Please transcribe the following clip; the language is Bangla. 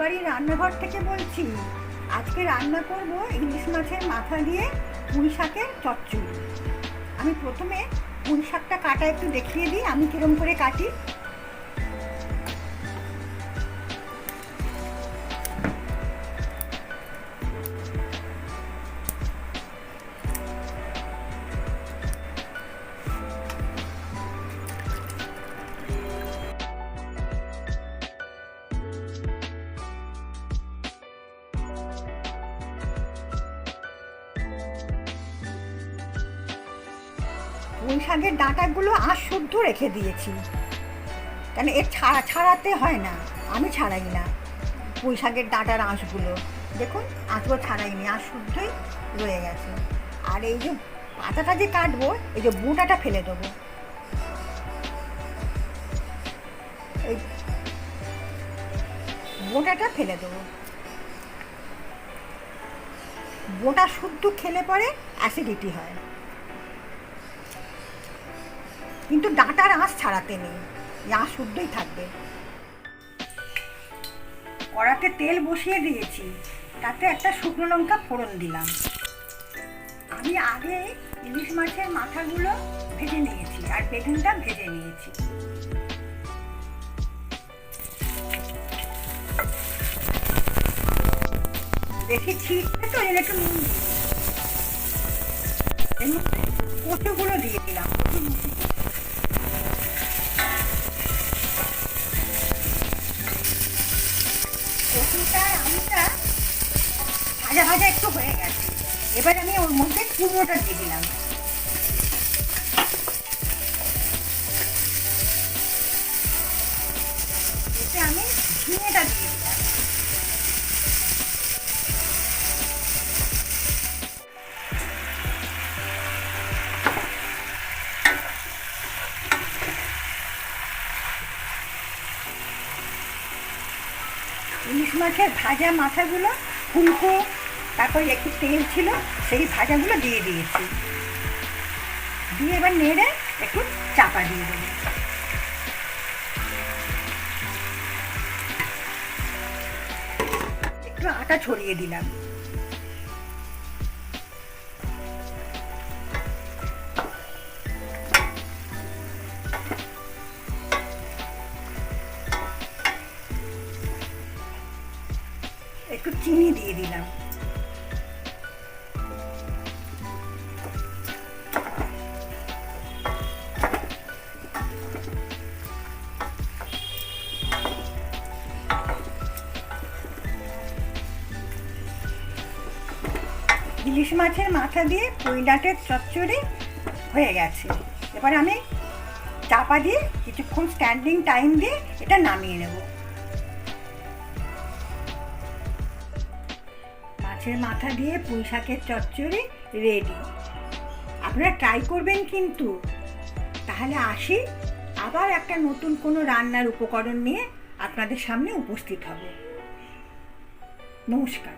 বাড়ির রান্নাঘর থেকে বলছি, আজকে রান্না করব ইলিশ মাছের মাথা দিয়ে পুঁই শাকের চচ্চড়ি। আমি প্রথমে পুঁই শাকটা কাটা একটু দেখিয়ে দিই, আমি কীরকম করে কাটি। পুঁই শাকের ডাঁটাগুলো আঁশ শুদ্ধ রেখে দিয়েছি। কেন এর ছাড়া ছাড়াতে হয় না, আমি ছাড়াই না। পুঁই শাকের ডাঁটার আঁশগুলো, দেখুন আঁশগুলো ছাড়াইনি আঁশ শুদ্ধই রয়ে গেছে। আর এই যে পাতাটা যে কাটবো, এই যে বুটাটা ফেলে দেবো। এই বোটাটা ফেলে দেবো। বোটা শুদ্ধ খেলে পরে অ্যাসিডিটি হয়। কিন্তু ডাঁটার আঁশ ছাড়াতে নেই। আঁশ শুদ্ধই থাকবে। কড়াতে তেল বসিয়ে দিয়েছি। তাতে একটা শুকনো লঙ্কা ফোড়ন দিলাম। আমি আগে ইলিশ মাছের মাথাগুলো ভেজে নিয়েছি আর বেগুনটা ভেজে নিয়েছি। বেশি ছিটছে তো, এর একটু নুন দিই। কচুগুলো দিয়ে দিলাম। কচু ভাজা ভাজা একটু হয়ে গেছে। এবার আমি ওর মধ্যে কুমড়োটা দিয়ে দিলাম। এতে আমি ঝিঙেটা দিয়ে দিলাম। ইলিশ মাছের ভাজা মাথাগুলো ফুলকো তারপর একটু তেল ছিল, সেই ভাজাগুলো দিয়ে দিয়েছি। দিয়ে এবার নেড়ে একটু চাপা দিয়ে দেবো। একটু আটা ছড়িয়ে দিলাম। একটু চিনি দিয়ে দিলাম। ইলিশ মাছের মাথা দিয়ে পুঁই চচ্চড়ি হয়ে গেছে। এবার আমি চাপা দিয়ে কিছুক্ষণ স্ট্যান্ডিং টাইম দিয়ে এটা নামিয়ে নেব। মাছের মাথা দিয়ে পুঁই শাকের চচ্চড়ি রেডি আপনারা ট্রাই করবেন কিন্তু। তাহলে আসি, আবার একটা নতুন কোনো রান্নার উপকরণ নিয়ে আপনাদের সামনে উপস্থিত হব। নমস্কার।